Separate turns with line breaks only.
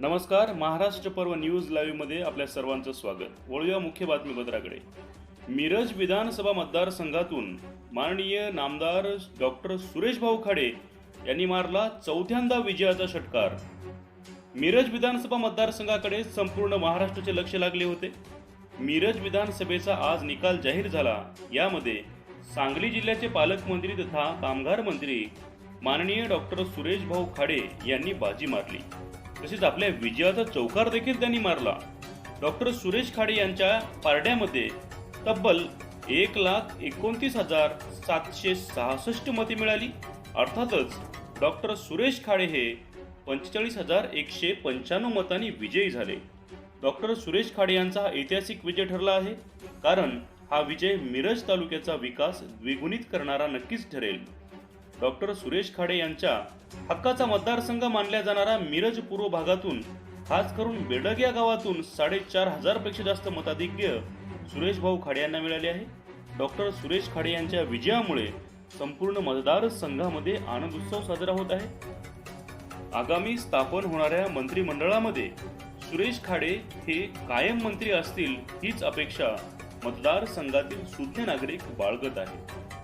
नमस्कार महाराष्ट्र पर्व न्यूज लाईव्हमध्ये आपल्या सर्वांचं स्वागत. वळूया मुख्य बातमीपत्राकडे. मिरज विधानसभा मतदारसंघातून माननीय नामदार डॉक्टर सुरेश भाऊ खाडे यांनी मारला चौथ्यांदा विजयाचा षटकार. मिरज विधानसभा मतदारसंघाकडे संपूर्ण महाराष्ट्राचे लक्ष लागले होते. मिरज विधानसभेचा आज निकाल जाहीर झाला. यामध्ये सांगली जिल्ह्याचे पालकमंत्री तथा कामगार मंत्री माननीय डॉक्टर सुरेश भाऊ खाडे यांनी बाजी मारली. तसेच आपल्या विजयाचा चौकार देखील त्यांनी मारला. डॉक्टर सुरेश खाडे यांच्या पारड्यामध्ये तब्बल एक लाख एकोणतीस हजार सातशे सहासष्ट मते मिळाली. अर्थातच डॉक्टर सुरेश खाडे हे पंचेचाळीस हजार एकशे पंच्याण्णव मतांनी विजयी झाले. डॉक्टर सुरेश खाडे यांचा हा ऐतिहासिक विजय ठरला आहे. कारण हा विजय मिरज तालुक्याचा विकास द्विगुणित करणारा नक्कीच ठरेल. डॉक्टर सुरेश खाडे यांच्या हक्काचा मतदारसंघ मानल्या जाणारा मिरज पूर्व भागातून खास करून बेडग या गावातून साडेचार हजारपेक्षा जास्त मताधिक्य सुरेश भाऊ खाडे यांना मिळाले आहे. डॉक्टर सुरेश खाडे यांच्या विजयामुळे संपूर्ण मतदारसंघामध्ये आनंद उत्सव साजरा होत आहे. आगामी स्थापन होणाऱ्या मंत्रिमंडळामध्ये सुरेश खाडे हे कायम मंत्री असतील हीच अपेक्षा मतदारसंघातील सुज्ञ नागरिक बाळगत आहे